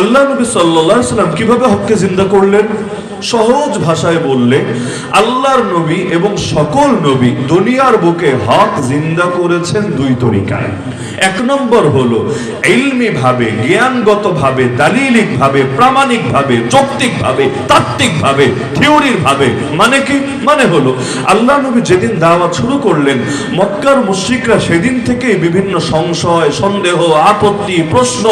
আল্লাহ নবী সাল্লাহ সাল্লাম কীভাবে হককে জিন্দা করলেন? সহজ ভাষায় বললে আল্লাহর নবী এবং সকল নবী দুনিয়ার বুকে হক জিন্দা করেছেন দুই তরিকায়। এক নম্বর হলো ইলমি ভাবে জ্ঞানগত ভাবে দালিলিক ভাবে প্রামাণিক ভাবে যৌক্তিক ভাবে তাত্ত্বিক ভাবে থিওরির ভাবে মানে কি? মানে হলো আল্লাহ নবী যেদিন দাওয়াত শুরু করলেন, মক্কার মুশরিকরা সেদিন থেকে বিভিন্ন সংশয়, সন্দেহ, আপত্তি, প্রশ্ন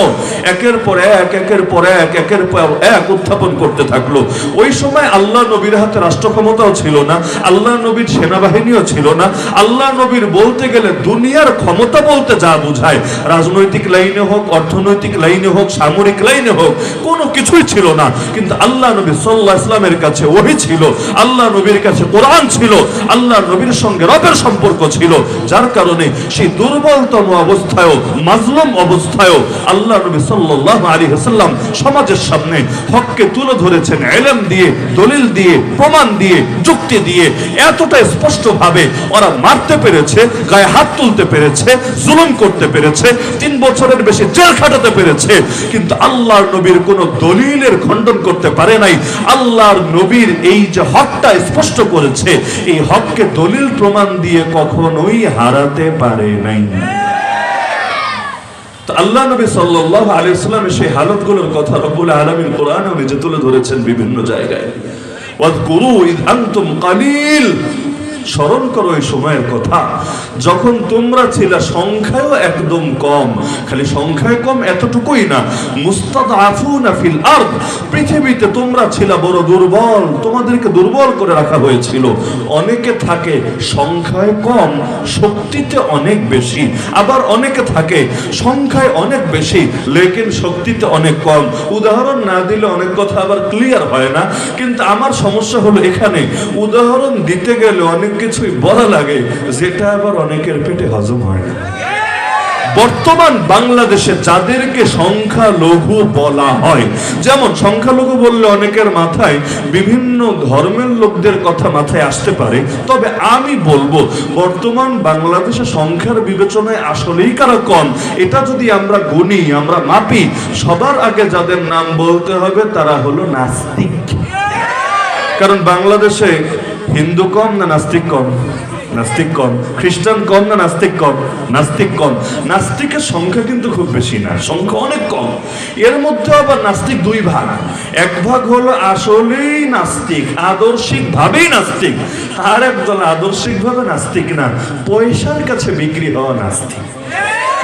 একের পর এক, একের পর এক, একের পর এক উত্থাপন করতে থাকল। ওই সময় আল্লাহ নবীর হাতে রাষ্ট্র ক্ষমতাও ছিল না, আল্লাহ নবীর সেনাবাহিনীও ছিল না, আল্লাহ নবীর বলতে গেলে দুনিয়ার ক্ষমতা বলতে যা বোঝায়, রাজনৈতিক লাইনে হোক, অর্থনৈতিক লাইনে হোক, সামরিক লাইনে হোক, কোনো কিছুই ছিল না। কিন্তু আল্লাহ নবী সাল্লাহ ইসলামের কাছে ওহি ছিল, আল্লাহ নবীর কাছে কোরআন ছিল, আল্লাহ নবীর সঙ্গে রবের সম্পর্ক ছিল, যার কারণে সেই দুর্বলতম অবস্থায়ও, মাজলুম অবস্থায়ও আল্লাহ নবী সাল্লাহ আলী হাসাল্লাম সমাজের সামনে হককে তুলে ধরেছেন, এলেম দিয়ে দলিল দিয়ে, প্রমাণ দিয়ে, যুক্তি দিয়ে এতটা স্পষ্ট ভাবে ওরা মারতে পেরেছে, গায়ে হাত তুলতে পেরেছে, জুলুম করতে পেরেছে, তিন বছরের বেশি জেল খাটাতে পেরেছে। কিন্তু আল্লাহর নবীর কোনো দলিলের খণ্ডন করতে পারে নাই। আল্লাহর নবীর এই যে হকটা স্পষ্ট করেছে, এই হককে দলিল প্রমাণ দিয়ে কখনোই হারাতে পারে নাই। আল্লাহ নবী সাল্লাহ আলী ইসলামের সেই হালতগুলোর কথা রব্বুল আলামিন কোরআনে নিজে তুলে ধরেছেন বিভিন্ন জায়গায়। ওয়াদকুরু ইদ আনতুম কালিল। স্মরণ করো এই সময়ের কথা। যখন তোমরা ছিল সংখ্যায়ও একদম কম। খালি সংখ্যায় কম এতটুকুই না। মুস্তাদআফুনা ফিল আরদ। পৃথিবীতে তোমরা ছিল বড় দুর্বল। তোমাদেরকে দুর্বল করে রাখা হয়েছিল। অনেকে থাকে সংখ্যায় কম, শক্তিতে অনেক বেশি। আবার অনেকে থাকে সংখ্যায় অনেক বেশি, লেকিন শক্তিতে অনেক কম। উদাহরণ না দিলে অনেক কথা আবার ক্লিয়ার হয় না। কিন্তু আমার সমস্যা হলো এখানে। উদাহরণ দিতে গেলে অনেক কিছুই বলা লাগে, যেটা আবার অনেকের পেটে হজম হয় না। বর্তমান বাংলাদেশে যাদেরকে সংখ্যালঘু বলা হয়, যেমন সংখ্যালঘু বললে অনেকের মাথায় বিভিন্ন ধর্মের লোকদের কথা মাথায় আসতে পারে, তবে আমি বলব, বর্তমান বাংলাদেশে সংখ্যার বিবেচনায় আসলেই কারা কম, এটা যদি আমরা গুনি, আমরা মাপি, সবার আগে যাদের নাম বলতে হবে তারা হলো নাস্তিক। কারণ বাংলাদেশে হিন্দু কম না নাস্তিক কম? নাস্তিক কম। খ্রিস্টান কম না নাস্তিক কম? নাস্তিক কম। নাস্তিকের সংখ্যা কিন্তু খুব বেশি না, সংখ্যা অনেক কম। এর মধ্যে আবার নাস্তিক দুই ভাগ। এক ভাগ হলো আসলেই নাস্তিক আদর্শিক ভাবেই নাস্তিক। আর একদল আদর্শিক ভাবে নাস্তিক না, পয়সার কাছে বিক্রি হওয়া নাস্তিক।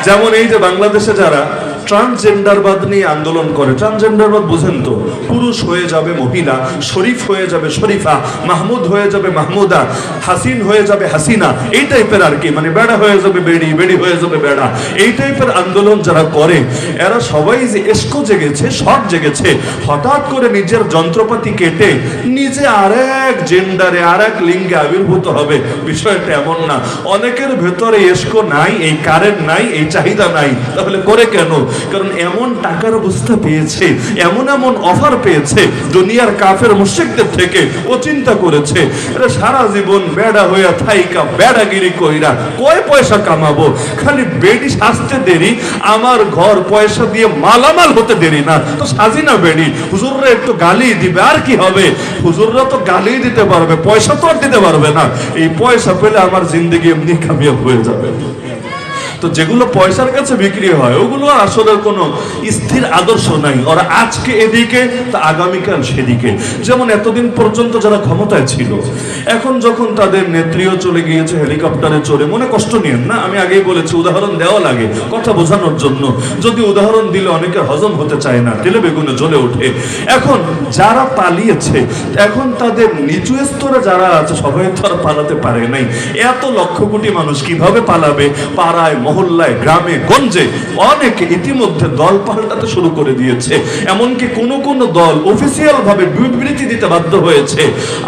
যেমন এই যে বাংলাদেশে যারা ট্রান্সজেন্ডারবাদ নিয়ে আন্দোলন করে ট্রান্সজেন্ডারবাদ বুঝেন তো পুরুষ হয়ে যাবে মহিলা, শরীফ হয়ে যাবে শরীফা, মাহমুদ হয়ে যাবে মাহমুদা, হাসিন হয়ে যাবে হাসিনা। এই টাইপের আর কি মানে বেড়া হয়ে যাবে বেড়ি বেড়ি হয়ে যাবে বেড়া। এই টাইপের আন্দোলন যারা করে, এরা সবাই যে এসকো জেগেছে, সব জেগেছে। হঠাৎ করে নিজের যন্ত্রপাতি কেটে নিজে আরেক জেন্ডারে আরেক লিঙ্গে আবির্ভূত হবে। বিষয়টা এমন না। অনেকের ভেতরে এসকো নাই, এই কারেন্ট নাই, এই চাহিদা নাই। তাহলে করে কেন? কারণ এমন টাকার অবস্থা পেয়েছে, এমন এমন অফার পেয়েছে, দুনিয়ার কাফের মুশরিকদের থেকে ও চিন্তা করেছে, আরে সারা জীবন বেড়া হইয়া থাইকা, বেড়াগিরি কইরা কয় পয়সা কামাবো? খালি বেডি সাজতে দেরি, আমার ঘর পয়সা দিয়ে মালামাল হতে দেরি না। তো সাজি না বেডি, হুজুররা একটু গালি দিবে, আর কি হবে? হুজুররা তো গালি দিতে পারবে, পয়সা তো আর দিতে পারবে না। এই পয়সা পেলে আমার জিন্দগি এমনি কামিয়াব হয়ে যাবে। তো যেগুলো পয়সার কাছে বিক্রি হয়, ওগুলো আসলে কোনো স্থির আদর্শ নাই। ওরা আজকে এদিকে, তা আগামীকাল সেদিকে। যেমন এতদিন পর্যন্ত যারা ক্ষমতায় ছিল, এখন যখন তাদের নেত্রীও চলে গিয়েছে, হেলিকপ্টারে চড়ে, মনে কষ্ট নিয়েন না? আমি আগেই বলেছি, উদাহরণ দেওয়া লাগে, কথা বোঝানোর জন্য। যদি উদাহরণ দিলে অনেকের হজম হতে চায় না, তেলে বেগুনে জ্বলে ওঠে। এখন যারা পালিয়েছে, এখন তাদের নিচু স্তরে যারা আছে, সবাই তো আর পালাতে পারে নাই। এত লক্ষ কোটি মানুষ কীভাবে পালাবে? পাড়ায় মহল্লায়, গ্রামে, গঞ্জে অনেকে ইতিমধ্যে দল পাল্টাতে শুরু করে দিয়েছে। এমনকি কোন কোন দল অফিসিয়াল ভাবে বিবৃতি দিতে বাধ্য হয়েছে।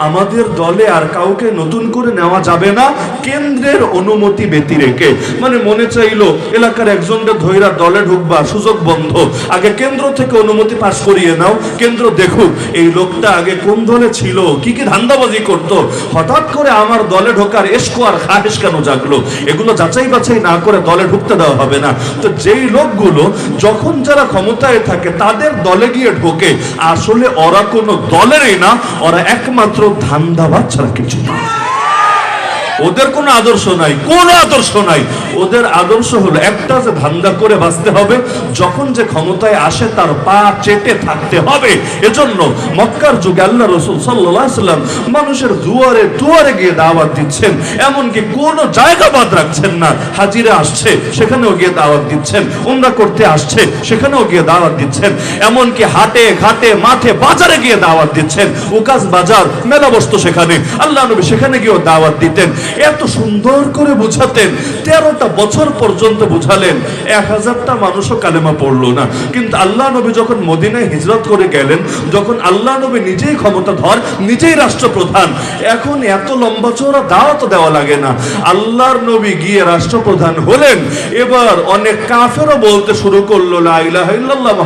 আমাদের দলে আর কাউকে নতুন করে নেওয়া যাবে না, কেন্দ্রের অনুমতি ব্যতি রেখে মানে মনে চাইলো, এলাকার একজনকে ধৈরা দলে ঢুকবা সুযোগ বন্ধ। আগে কেন্দ্র থেকে অনুমতি পাশ করিয়ে নাও। কেন্দ্র দেখুক, এই লোকটা আগে কোন দলে ছিল, কি কি ধান্দাবাজি করত। হঠাৎ করে আমার দলে ঢোকার এসকো আর খাহেস কেন জাগলো? এগুলো যাচাই বাছাই না করে দলে ঢুকতে দেওয়া হবে না। তো যেই লোকগুলো যখন যারা ক্ষমতায় থাকে, তাদের দলে গিয়ে ঢোকে। আসলে ওরা কোনো দলেরই না, ওরা একমাত্র ধান্দাবাদ ছাড়া কিছু না। ওদের কোনো আদর্শ নাই, কোনো আদর্শ নাই। ওদের আদর্শ হলো একটা যে ধান্দা করে বাঁচতে হবে, যখন যে ক্ষমতায় আসে তার পা চেটে থাকতে হবে। এজন্য মক্কার যুগে আল্লাহ রসুল সাল্লাম মানুষের দুয়ারে দুয়ারে গিয়ে দাওয়াত দিচ্ছেন, এমনকি কোনো জায়গা বাদ রাখছেন না। হাজিরা আসছে, সেখানেও গিয়ে দাওয়াত দিচ্ছেন, উমরা করতে আসছে, সেখানেও গিয়ে দাওয়াত দিচ্ছেন, এমনকি হাটে ঘাটে মাঠে বাজারে গিয়ে দাওয়াত দিচ্ছেন, উকাস বাজার মেলা সেখানে। আল্লাহ নবী সেখানে গিয়েও দাওয়াত দিতেন। এত সুন্দর করে বুঝাতেন। তেরোটা বছর পর্যন্ত বুঝালেন। এক হাজারটা মানুষও কালেমা পড়ল না। কিন্তু আল্লাহ নবী যখন মদিনায় হিজরত করে গেলেন, যখন আল্লাহ নবী নিজেই ক্ষমতাধর, নিজেই রাষ্ট্রপ্রধান, এখন এত লম্বা চওড়া দাওয়াত দেওয়া লাগে না। আল্লাহর নবী গিয়ে রাষ্ট্রপ্রধান হলেন। এবার অনেক কাফেরও বলতে শুরু করল ইলাহা ইল্লাল্লাহ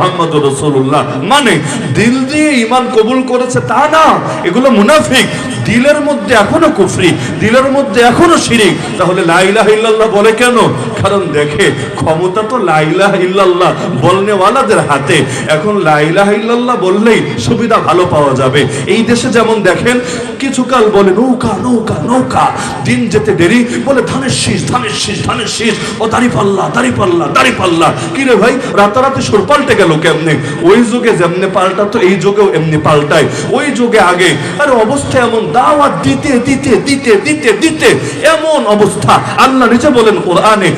মানে দিল দিয়ে ঈমান কবুল করেছে তা না, এগুলো মুনাফিক। দিলের মধ্যে এখনও কুফরি, দিলের মধ্যে এখনও শিরিক। তাহলে লাইলাহ ইল্লাল্লাহ বলে কেন? কারণ দেখে, ক্ষমতা তো লাইলাহ ইল্লাল্লাহ বলনেওয়ালাদের হাতে। এখন লাইলাহ ইল্লাল্লাহ বললেই সুবিধা ভালো পাওয়া যাবে। এই দেশে যেমন দেখেন, কিছুকাল বলে, নৌকা নৌকা নৌকা। দিন যেতে দেরি, বলে, ধানের শীষ ধানের শীষ ধানের শীষ। ও দাড়ি পাল্লা দাড়ি পাল্লা দাড়ি পাল্লা। কি রে ভাই, রাতারাতি সুর পাল্টে গেল কেমনে? ওই যুগে যেমনি পাল্টাতো, এই যুগেও এমনি পাল্টায়। ওই যুগে আগে, আরে অবস্থা এমন দাওয়াত দিতে দিতে দিতে দিতে দিতে এমন অবস্থা। আল্লাহ নিজে বলেন কোরআনে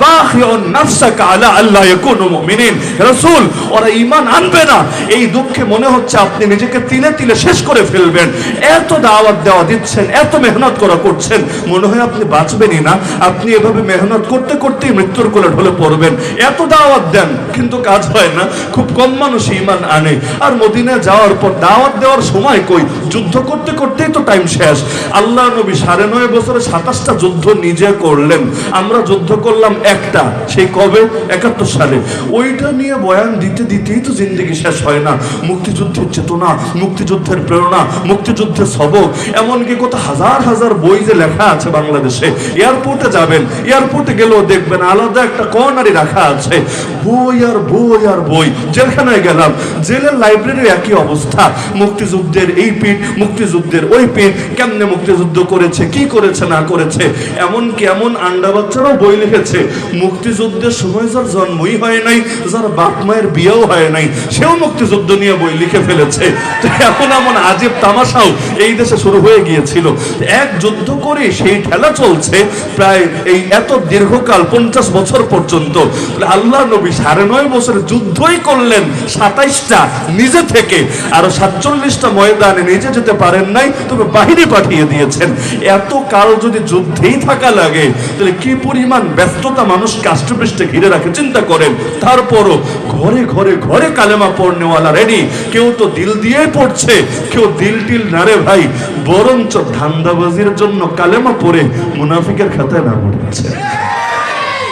বাখিউন নাফসাকা আলা আল্লাহ ইয়াকুনু মুমিনিন। রাসূল, ওরা ঈমান আনবে না। এই দুঃখে মনে হচ্ছে আপনি নিজেকে তিলে তিলে শেষ করে ফেলবেন। এত দাওয়াত দেওয়া দিচ্ছেন, এত মেহনত করা করছেন, মনে হয় আপনি বাঁচবেনই না। আপনি এভাবে মেহনত করতে করতেই মৃত্যুর কোলে ঢলে পড়বেন। এত দাওয়াত দেন, কিন্তু কাজ হয় না। খুব কম মানুষ ঈমান আনে। আর মদিনা যাওয়ার পর দাওয়াত দেওয়ার সময় কই? যুদ্ধ করতে করতেই তো টাইম শেষ। আল্লাহ নবী সাড়ে নয় বছরে সাতাশটা যুদ্ধ নিজে করলেন। আমরা যুদ্ধ করলাম একটা, সেই কবে? একাত্তর সালে। ওইটা নিয়ে বয়ান দিতে দিতেই তো জিন্দগি শেষ হয় না। মুক্তিযুদ্ধের চেতনা, মুক্তিযুদ্ধের প্রেরণা, মুক্তিযুদ্ধের সবক। এমনকি কত হাজার হাজার বই যে লেখা আছে বাংলাদেশে। এয়ারপোর্টে যাবেন, এয়ারপোর্টে গেলেও দেখবেন আলাদা একটা কর্নারি রাখা আছে। বই আর বই আর বই। জেলখানায় গেলাম। জেলের লাইব্রেরির একই অবস্থা। মুক্তিযুদ্ধের এই পিঠ মুক্তিযুদ্ধের ওই পিঠ কেমনে মুক্তিযুদ্ধ করেছে, কি করেছে, না করেছে? এমন আন্ডা বাচ্চারাও বই লিখেছে, মুক্তিযুদ্ধের সময় যার জন্মই হয় নাই, যার বাপ মায়ের বিয়েও হয় নাই, সেও মুক্তিযুদ্ধ নিয়ে বই লিখে ফেলেছে। তো এখন এমন আজীব তামাশাও এই দেশে শুরু হয়ে গিয়েছিল। এক যুদ্ধ করে সেই ঠেলা চলছে প্রায় এই এত দীর্ঘকাল, পঞ্চাশ বছর পর্যন্ত। আল্লাহ নবী সাড়ে নয় বছর যুদ্ধই করলেন সাতাইশটা নিজে থেকে, আরও সাতচল্লিশটা ময়দানে নিজে যেতে পারেন নাই, তবে বাহিরে পাঠিয়ে দিয়েছেন। এত কাল যদি যুদ্ধেই থাকা লাগে, তাহলে কি পরিমাণ ব্যস্ততা মানুষ কাষ্টপৃষ্ঠে ঘিরে রাখে, চিন্তা করেন। তারপরও ঘরে ঘরে ঘরে কালেমা পড়নেওয়ালা রেডি। কেউ তো দিল দিয়েই পড়ছে, কেউ দিল টিল না রে ভাই। বরঞ্চ ধান্দাবাজির জন্য কালেমা পড়ে মুনাফিকের খাতায় না পড়ছে